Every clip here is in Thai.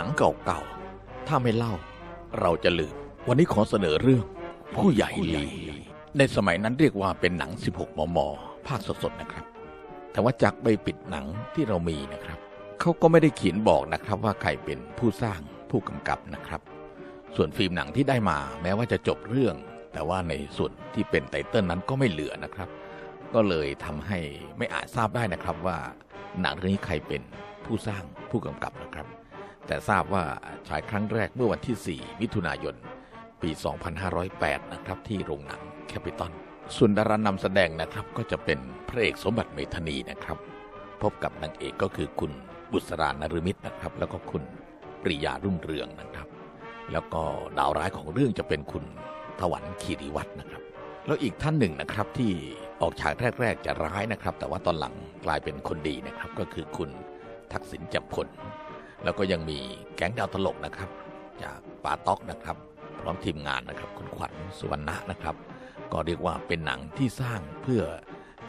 หนังเก่าๆ ถ้าไม่เล่า เราจะลืม วันนี้ขอเสนอเรื่อง ผู้ใหญ่ลีในสมัยนั้นเรียกว่าเป็นหนัง 16 มม ภาคสดๆนะครับ แต่ว่าจากใบปิดหนังที่เรามีนะครับ เขาก็ไม่ได้เขียนบอกนะครับว่าใครเป็นผู้สร้างผู้กำกับนะครับ ส่วนฟิล์มหนังที่ได้มาแม้ว่าจะจบเรื่อง แต่ว่าในส่วนที่เป็นไตเติลนั้นก็ไม่เหลือนะครับ ก็เลยทำให้ไม่อาจทราบได้นะครับว่าหนังเรื่องนี้ใครเป็นผู้สร้างผู้กำกับนะครับ แต่ทราบว่าฉายครั้งแรกเมื่อวันที่ 4 มิถุนายน ปี 2508 นะครับที่โรงหนังแคปิตอลส่วนดารานำแสดงนะครับก็จะเป็นพระเอกสมบัติเมธานีนะครับ พบกับนางเอกก็คือคุณบุษรานรมิตรนะครับ แล้วก็คุณปริยารุ่งเรืองนะครับ แล้วก็ดาวร้ายของเรื่องจะเป็นคุณถวันคีรีวัฒน์นะครับ แล้วอีกท่านหนึ่งนะครับที่ออกฉากแรก ๆ จะร้ายนะครับ แต่ว่าตอนหลังกลายเป็นคนดีนะครับ ก็คือคุณทักษิณจำพล แล้วก็ยังมีแก๊งดาวตลกนะครับ จากปาต๊อกนะครับ พร้อมทีมงานนะครับคุณขวัญสุวรรณะนะครับ ก็เรียกว่าเป็นหนังที่สร้างเพื่อ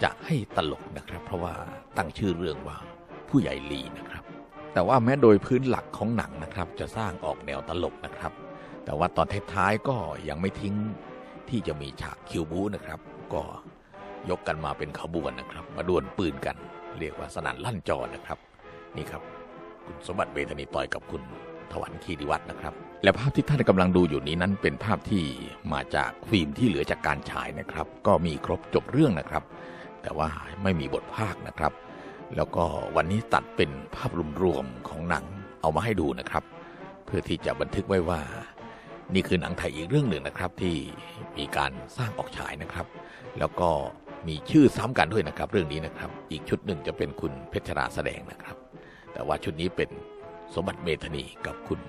จะให้ตลกนะครับ เพราะว่าตั้งชื่อเรื่องว่าผู้ใหญ่ลีนะครับ แต่ว่าแม้โดยพื้นหลักของหนังนะครับ จะสร้างออกแนวตลกนะครับ แต่ว่าตอนท้ายๆก็ยังไม่ทิ้งที่จะมีฉากคิวบูนะครับ ก็ยกกันมาเป็นขบวนนะครับ มาดวลปืนกัน เรียกว่าสนั่นลั่นจอนะครับ นี่ครับ คุณสมบัติเวทนีต่อยกับคุณถวันคีรีวัฒน์นะครับ และภาพที่ท่านกำลังดูอยู่นี้นั้นเป็นภาพที่มาจากฟิล์มที่เหลือจากการฉายนะครับ ก็มีครบจบเรื่องนะครับ แต่ว่าไม่มีบทภาคนะครับ แล้วก็วันนี้ตัดเป็นภาพรวมๆของหนังเอามาให้ดูนะครับ เพื่อที่จะบันทึกไว้ว่า นี่คือหนังไทยอีกเรื่องหนึ่งนะครับที่มีการสร้างออกฉายนะครับ แล้วก็มีชื่อซ้ำกันด้วยนะครับ เรื่องนี้นะครับ อีกชุดหนึ่งจะเป็นคุณเพชรราแสดงนะครับ แต่ว่าชุดนี้เป็นสมบัติเมธนีกับคุณ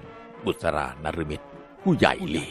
บุษรานรมิตรผู้ใหญ่ลี